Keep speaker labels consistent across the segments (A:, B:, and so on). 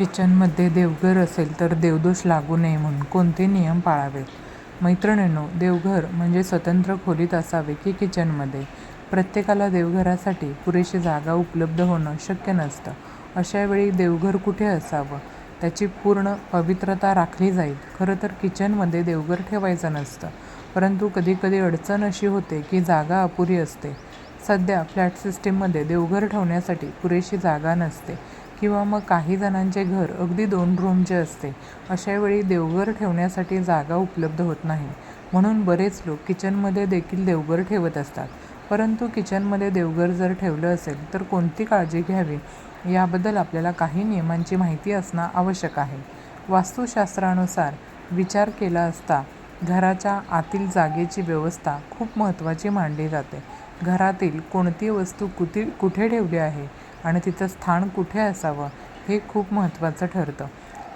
A: किचनमध्ये देवघर असेल तर देवदोष लागू नये म्हणून कोणते नियम पाळावेत? मैत्रिणींनो, देवघर म्हणजे स्वतंत्र खोलीत असावे की किचनमध्ये? प्रत्येकाला देवघरासाठी पुरेशी जागा उपलब्ध होणं शक्य नसतं. अशा वेळी देवघर कुठे असावं? त्याची पूर्ण पवित्रता राखली जाईल. खरं तर किचनमध्ये देवघर ठेवायचं नसतं. परंतु कधीकधी अडचण अशी होते की जागा अपुरी असते. सध्या फ्लॅट सिस्टीममध्ये देवघर ठेवण्यासाठी पुरेशी जागा नसते किंवा मग काही जणांचे घर अगदी दोन रूमचे असते. अशा वेळी देवघर ठेवण्यासाठी जागा उपलब्ध होत नाही. म्हणून बरेच लोक किचनमध्ये देखील देवघर ठेवत असतात. परंतु किचनमध्ये देवघर जर ठेवलं असेल तर कोणती काळजी घ्यावी याबद्दल आपल्याला काही नियमांची माहिती असणं आवश्यक आहे. वास्तुशास्त्रानुसार विचार केला असता घराच्या आतील जागेची व्यवस्था खूप महत्त्वाची मानली जाते. घरातील कोणती वस्तू कुठे ठेवली आहे आणि तिचं स्थान कुठे असावं हे खूप महत्त्वाचं ठरतं.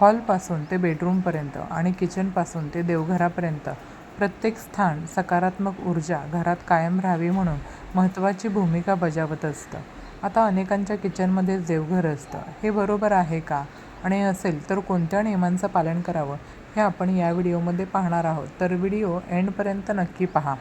A: हॉलपासून ते बेडरूमपर्यंत आणि किचनपासून ते देवघरापर्यंत प्रत्येक स्थान सकारात्मक ऊर्जा घरात कायम राहावी म्हणून महत्त्वाची भूमिका बजावत असतं. आता अनेकांच्या किचनमध्ये देवघर असतं. हे बरोबर आहे का? आणि असेल तर कोणत्या नियमांचं पालन करावं हे आपण या व्हिडिओमध्ये पाहणार आहोत. तर व्हिडिओ एंडपर्यंत नक्की पहा.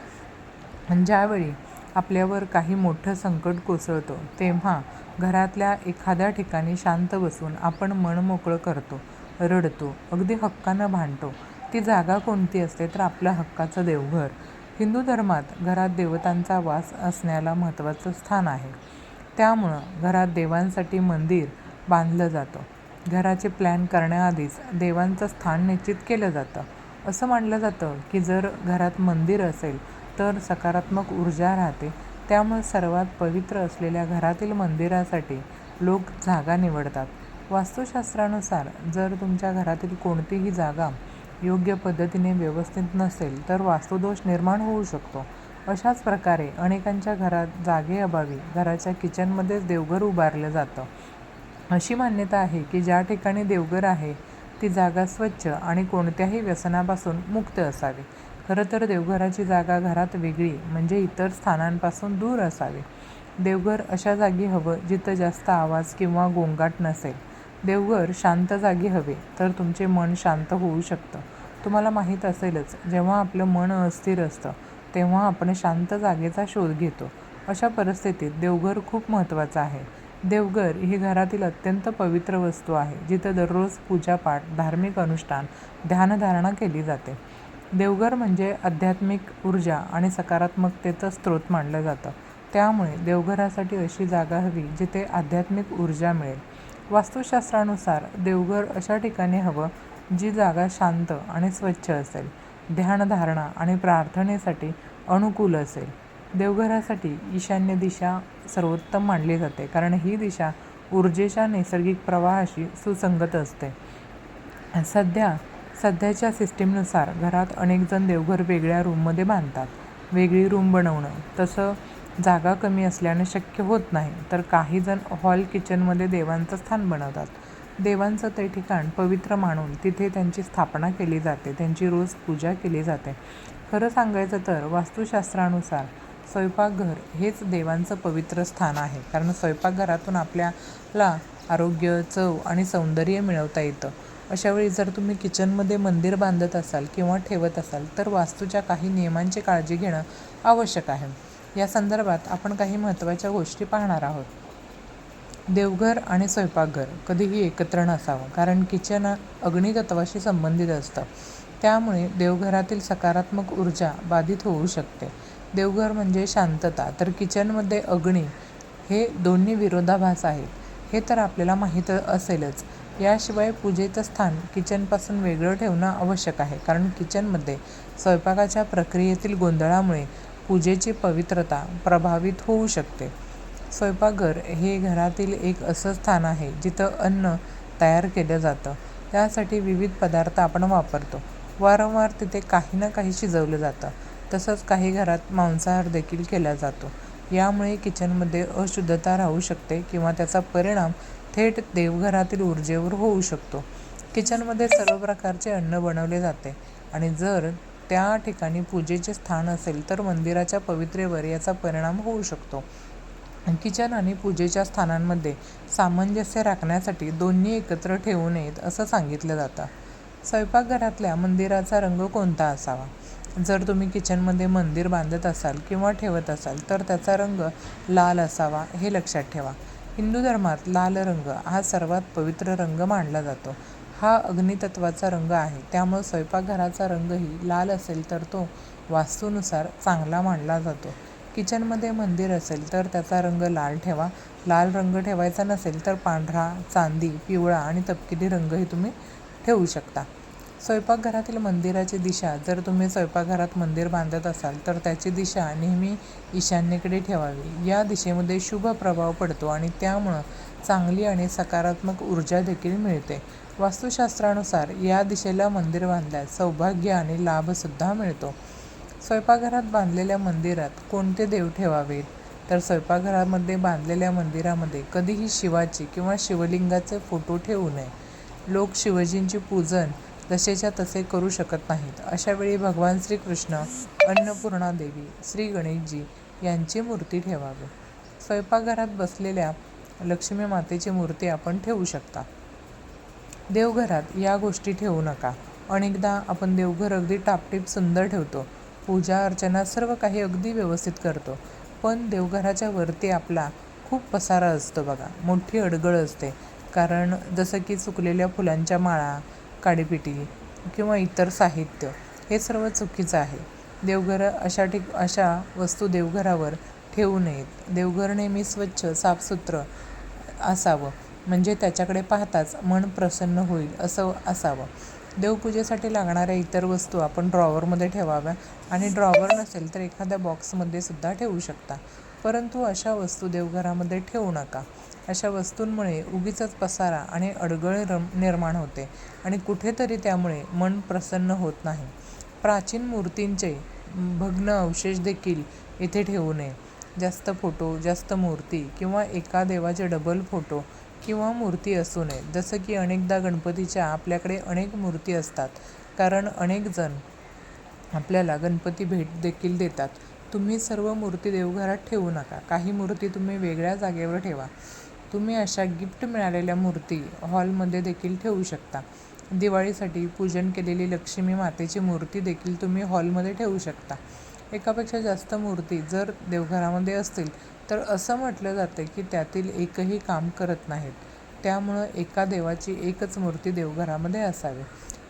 A: ज्यावेळी आपल्यावर काही मोठं संकट कोसळतं तेव्हा घरातल्या एखाद्या ठिकाणी शांत बसून आपण मन मोकळं करतो, रडतो, अगदी हक्कानं भांडतो. ती जागा कोणती असते तर आपलं हक्काचं देवघर. हिंदू धर्मात घरात देवतांचा वास असण्याला महत्त्वाचं स्थान आहे. त्यामुळं घरात देवांसाठी मंदिर बांधलं जातं. घराचे प्लॅन करण्याआधीच देवांचं स्थान निश्चित केलं जातं. असं मानलं जातं की जर घरात मंदिर असेल तर सकारात्मक ऊर्जा राहते. त्यामुळे सर्वात पवित्र असलेल्या घरातील मंदिरासाठी लोक जागा निवडतात. वास्तुशास्त्रानुसार जर तुमच्या घरातील कोणतीही जागा योग्य पद्धतीने व्यवस्थित नसेल तर वास्तुदोष निर्माण होऊ शकतो. अशाच प्रकारे अनेकांच्या घरात जागेअभावी घराच्या किचनमध्येच देवघर उभारलं जातं. अशी मान्यता आहे की ज्या ठिकाणी देवघर आहे ती जागा स्वच्छ आणि कोणत्याही व्यसनापासून मुक्त असावी. खरं तर देवघराची जागा घरात वेगळी म्हणजे इतर स्थानांपासून दूर असावी. देवघर अशा जागी हवं जिथं जास्त आवाज किंवा गोंगाट नसेल. देवघर शांत जागी हवे तर तुमचे मन शांत होऊ शकतं. तुम्हाला माहीत असेलच जेव्हा आपलं मन अस्थिर असतं तेव्हा आपण शांत जागेचा शोध घेतो. अशा परिस्थितीत देवघर खूप महत्त्वाचं आहे. देवघर ही घरातील अत्यंत पवित्र वस्तू आहे जिथं दररोज पूजापाठ, धार्मिक अनुष्ठान, ध्यानधारणा केली जाते. देवघर म्हणजे आध्यात्मिक ऊर्जा आणि सकारात्मकतेचं स्रोत मानलं जातं. त्यामुळे देवघरासाठी अशी जागा हवी जिथे आध्यात्मिक ऊर्जा मिळेल. वास्तुशास्त्रानुसार देवघर अशा ठिकाणी हवं जी जागा शांत आणि स्वच्छ असेल, ध्यानधारणा आणि प्रार्थनेसाठी अनुकूल असेल. देवघरासाठी ईशान्य दिशा सर्वोत्तम मानली जाते कारण ही दिशा ऊर्जेच्या नैसर्गिक प्रवाहाशी सुसंगत असते. सध्या सध्याच्या सिस्टीमनुसार घरात अनेकजण देवघर वेगळ्या रूममध्ये बांधतात. वेगळी रूम बनवणं तसं जागा कमी असल्यानं शक्य होत नाही. तर काही जण हॉल किचनमध्ये देवांचं स्थान बनवतात. देवांचं ते ठिकाण पवित्र मानून तिथे त्यांची स्थापना केली जाते. त्यांची रोज पूजा केली जाते. खरं सांगायचं तर वास्तुशास्त्रानुसार स्वयंपाकघर हेच देवांचं पवित्र स्थान आहे. कारण स्वयंपाकघरातून आपल्याला आरोग्य, चव आणि सौंदर्य मिळवता येतं. अशावेळी जर तुम्ही किचनमध्ये मंदिर बांधत असाल किंवा ठेवत असाल तर वास्तूच्या काही नियमांची काळजी घेणं आवश्यक आहे. या संदर्भात आपण काही महत्त्वाच्या गोष्टी पाहणार आहोत. देवघर आणि स्वयंपाकघर कधीही एकत्र नसावं कारण किचन अग्नितत्त्वाशी संबंधित असतं. त्यामुळे देवघरातील सकारात्मक ऊर्जा बाधित होऊ शकते. देवघर म्हणजे शांतता तर किचनमध्ये अग्नी हे दोन्ही विरोधाभास आहेत हे तर आपल्याला माहीत असेलच. याशिवाय पूजेचं स्थान किचनपासून वेगळं ठेवणं आवश्यक आहे कारण किचनमध्ये स्वयंपाकाच्या प्रक्रियेतील गोंधळामुळे पूजेची पवित्रता प्रभावित होऊ शकते. स्वयंपाकघर हे घरातील एक असं स्थान आहे जिथं अन्न तयार केलं जातं. त्यासाठी विविध पदार्थ आपण वापरतो. वारंवार तिथे काही ना काही शिजवलं जातं. तसंच काही घरात मांसाहार देखील केला जातो. यामुळे किचनमध्ये अशुद्धता राहू शकते किंवा त्याचा परिणाम थेट देवघरातील ऊर्जेवर होऊ शकतो. किचनमध्ये सर्व प्रकारचे अन्न बनवले जाते आणि जर त्या ठिकाणी पूजेचे स्थान असेल तर मंदिराच्या पवित्रेवर याचा परिणाम होऊ शकतो. किचन आणि पूजेच्या स्थानांमध्ये सामंजस्य राखण्यासाठी दोन्ही एकत्र ठेवू नयेत असं सांगितलं जातं स्वयंपाकघरातल्या मंदिराचा रंग कोणता असावा जर तुम्ही किचनमध्ये मंदिर बांधत असाल किंवा ठेवत असाल तर त्याचा रंग लाल असावा हे लक्षात ठेवा हिंदू धर्मात लाल रंग हा सर्वात पवित्र रंग मानला जातो. हा अग्नितत्वाचा रंग आहे. त्यामुळे स्वयंपाकघराचा रंगही लाल असेल तर तो वास्तूनुसार चांगला मानला जातो. किचनमध्ये मंदिर असेल तर त्याचा रंग लाल ठेवा. लाल रंग ठेवायचा नसेल तर पांढरा चांदी पिवळा आणि तपकिरी रंगही तुम्ही ठेवू शकता. स्वयंपाकघरातील मंदिराची दिशा. जर तुम्ही स्वयंपाकघरात मंदिर बांधत असाल तर त्याची दिशा नेहमी ईशान्येकडे ठेवावी. या दिशेमध्ये शुभ प्रभाव पडतो आणि त्यामुळं चांगली आणि सकारात्मक ऊर्जा देखील मिळते. वास्तुशास्त्रानुसार या दिशेला मंदिर बांधल्यास सौभाग्य आणि लाभसुद्धा मिळतो. स्वयंपाकघरात बांधलेल्या मंदिरात कोणते देव ठेवावेत? तर स्वयंपाकघरामध्ये बांधलेल्या मंदिरामध्ये कधीही शिवाची किंवा शिवलिंगाचे फोटो ठेवू नये. लोक शिवजींची पूजन जसेच्या तसे करू शकत नाहीत. अशावेळी भगवान श्रीकृष्ण अन्नपूर्णा देवी श्री गणेशजी यांची मूर्ती ठेवावी. स्वयंपाकघरात बसलेल्या लक्ष्मी मातेची मूर्ती आपण ठेवू शकता. देवघरात या गोष्टी ठेवू नका. अनेकदा आपण देवघर अगदी टापटीप सुंदर ठेवतो. पूजा अर्चना सर्व काही अगदी व्यवस्थित करतो. पण देवघराच्या वरती आपला खूप पसारा असतो बघा. मोठी अडगळ असते. कारण जसं की चुकलेल्या फुलांच्या माळा काडीपिटी किंवा इतर साहित्य हे सर्व चुकीचं आहे. देवघरं अशा ठिक अशा वस्तू देवघरावर ठेवू नयेत. देवघर नेहमी स्वच्छ साफसुथरं असावं. म्हणजे त्याच्याकडे पाहताच मन प्रसन्न होईल असं असावं. देवपूजेसाठी लागणाऱ्या इतर वस्तू आपण ड्रॉवरमध्ये ठेवाव्या आणि ड्रॉवर नसेल तर एखाद्या बॉक्समध्ये सुद्धा ठेवू शकता. परंतु अशा वस्तू देवघरामध्ये ठेवू नका. अशा वस्तूंमुळे उगीचच पसारा आणि अडगळ रम निर्माण होते आणि कुठेतरी त्यामुळे मन प्रसन्न होत नाही. प्राचीन मूर्तींचे भग्न अवशेष देखील येथे ठेवू नये. जास्त फोटो जास्त मूर्ती किंवा एका देवाचे डबल फोटो किंवा मूर्ती असू नये. जसं की अनेकदा गणपतीच्या आपल्याकडे अनेक मूर्ती असतात कारण अनेक जण आपल्याला गणपती भेट देखील देतात. तुम्ही सर्व मूर्ती देवघरात ठेवू नका. काही मूर्ती तुम्ही वेगळ्या जागेवर ठेवा. तुम्ही अशा गिफ्ट मिळालेल्या मूर्ती हॉलमध्ये देखील ठेवू शकता. दिवाळीसाठी पूजन केलेली लक्ष्मी मातेची मूर्ती देखील तुम्ही हॉलमध्ये ठेवू शकता. एकापेक्षा जास्त मूर्ती जर देवघरामध्ये असतील तर असं म्हटलं जातं की त्यातील एकही काम करत नाहीत. त्यामुळं एका देवाची एकच मूर्ती देवघरामध्ये असावी.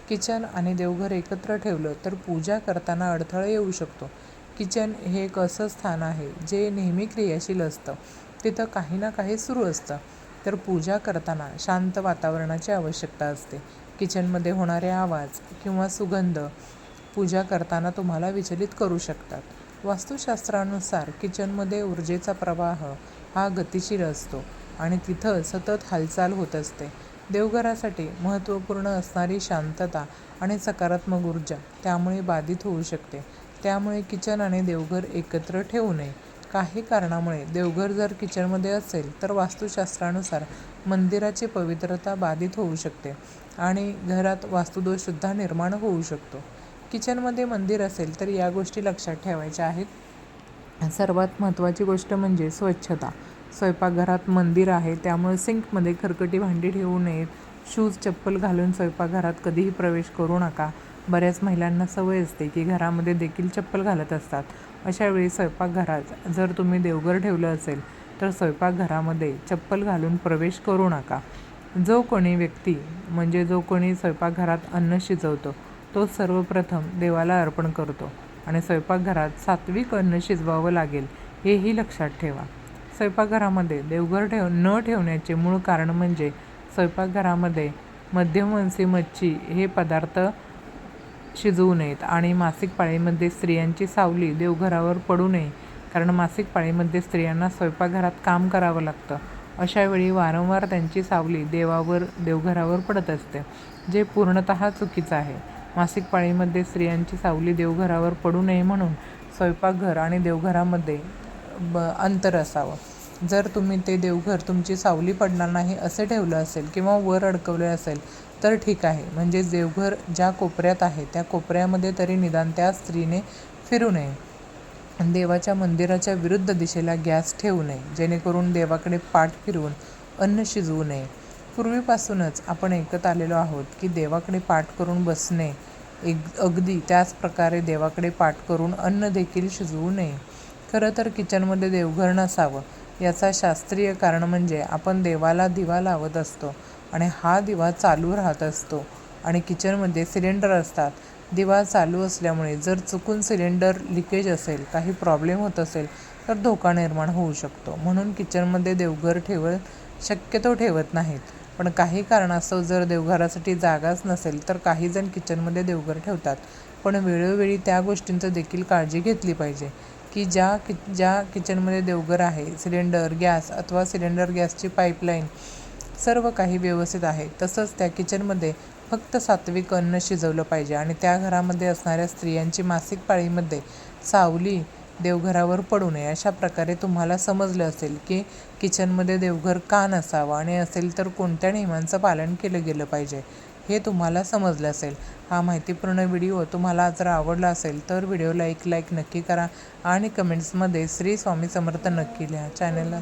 A: किचन आणि देवघर एकत्र ठेवलं तर पूजा करताना अडथळा येऊ शकतो. किचन हे एक असं स्थान आहे जे नेहमी क्रियाशील असतं. तिथं काही ना काही सुरू असतं. तर पूजा करताना शांत वातावरणाची आवश्यकता असते. किचनमध्ये होणारे आवाज किंवा सुगंध पूजा करताना तुम्हाला विचलित करू शकतात. वास्तुशास्त्रानुसार किचनमध्ये ऊर्जेचा प्रवाह हा गतिशील असतो आणि तिथं सतत हालचाल होत असते. देवघरासाठी महत्त्वपूर्ण असणारी शांतता आणि सकारात्मक ऊर्जा त्यामुळे बाधित होऊ शकते. त्यामुळे किचन आणि देवघर एकत्र ठेवू नये. काही कारणामुळे देवघर जर किचनमध्ये असेल तर वास्तुशास्त्रानुसार मंदिराची पवित्रता बाधित होऊ शकते आणि घरात वास्तुदोषसुद्धा निर्माण होऊ शकतो. किचनमध्ये मंदिर असेल तर या गोष्टी लक्षात ठेवायच्या आहेत. सर्वात महत्त्वाची गोष्ट म्हणजे स्वच्छता. स्वयंपाकघरात मंदिर आहे त्यामुळे सिंकमध्ये खरकटी भांडी ठेवू नयेत शूज चप्पल घालून स्वयंपाकघरात कधीही प्रवेश करू नका. बऱ्याच महिलांना सवय असते की घरामध्ये देखील चप्पल घालत असतात. अशावेळी स्वयंपाकघरात जर तुम्ही देवघर ठेवलं असेल तर स्वयंपाकघरामध्ये चप्पल घालून प्रवेश करू नका. जो कोणी व्यक्ती म्हणजे जो कोणी स्वयंपाकघरात अन्न शिजवतो तो सर्वप्रथम देवाला अर्पण करतो आणि स्वयंपाकघरात सात्विक अन्न शिजवावं लागेल हेही लक्षात ठेवा. स्वयंपाकघरामध्ये देवघर ठेव न ठेवण्याचे मूळ कारण म्हणजे स्वयंपाकघरामध्ये मध्यमवंशी मच्छी हे पदार्थ शिजवू नयेत आणि मासिक पाळीमध्ये स्त्रियांची सावली देवघरावर पडू नये कारण मासिक पाळीमध्ये स्त्रियांना स्वयंपाकघरात काम करावं लागतं. अशावेळी वारंवार त्यांची सावली देवावर देवघरावर पडत असते जे पूर्णतः चुकीचं आहे. मासिक पाळीमध्ये स्त्रियांची सावली देवघरावर पडू नये म्हणून स्वयंपाकघर आणि देवघरामध्ये ब अंतर असावं. जर तुम्ही ते देवघर तुमची सावली पडणार नाही असं ठेवलं असेल किंवा वर अडकवले असेल तर ठीक आहे. म्हणजे देवघर ज्या कोपऱ्यात आहे त्या कोपऱ्यामध्ये तरी निदान त्या स्त्रीने फिरू नये. देवाच्या मंदिराच्या विरुद्ध दिशेला गॅस ठेवू नये. जेणेकरून देवाकडे पाठ फिरवून अन्न शिजवू नये. पूर्वीपासूनच आपण ऐकत आलेलो आहोत की देवाकडे पाठ करून बसणे एक अगदी त्याच प्रकारे देवाकडे पाठ करून अन्न देखील शिजवू नये. खरं तर किचनमध्ये देवघर नसावं याचा शास्त्रीय कारण म्हणजे आपण देवाला दिवा लावत असतो. आणि हा दिवा चालू राहत असतो. आणि किचनमध्ये सिलेंडर असतात. दिवा चालू असल्यामुळे जर चुकून सिलेंडर लिकेज असेल काही प्रॉब्लेम होत असेल तर धोका निर्माण होऊ शकतो. म्हणून किचनमध्ये देवघर ठेवत शक्यतो ठेवत नाहीत. पण काही कारणास्तव जर देवघरासाठी जागाच नसेल तर काहीजण किचनमध्ये देवघर ठेवतात. पण वेळोवेळी त्या गोष्टींचं देखील काळजी घेतली पाहिजे की ज्या कि ज्या किचनमध्ये देवघर आहे सिलेंडर गॅस अथवा सिलेंडर गॅसची पाईपलाईन सर्व काही व्यवस्थित आहे. तसंच त्या किचनमध्ये फक्त सात्विक अन्न शिजवलं पाहिजे आणि त्या घरामध्ये असणाऱ्या स्त्रियांची मासिक पाळीमध्ये सावली देवघरावर पडू नये अशा प्रकारे तुम्हाला समजलं असेल की किचनमध्ये देवघर का नसावं आणि असेल तर कोणत्या नियमांचं पालन केलं गेलं पाहिजे हे तुम्हाला समजलं असेल. हा माहितीपूर्ण व्हिडिओ तुम्हाला जर आवडला असेल तर व्हिडिओला एक लाईक नक्की करा आणि कमेंट्समध्ये श्री स्वामी समर्थ नक्की लिहा. चॅनलला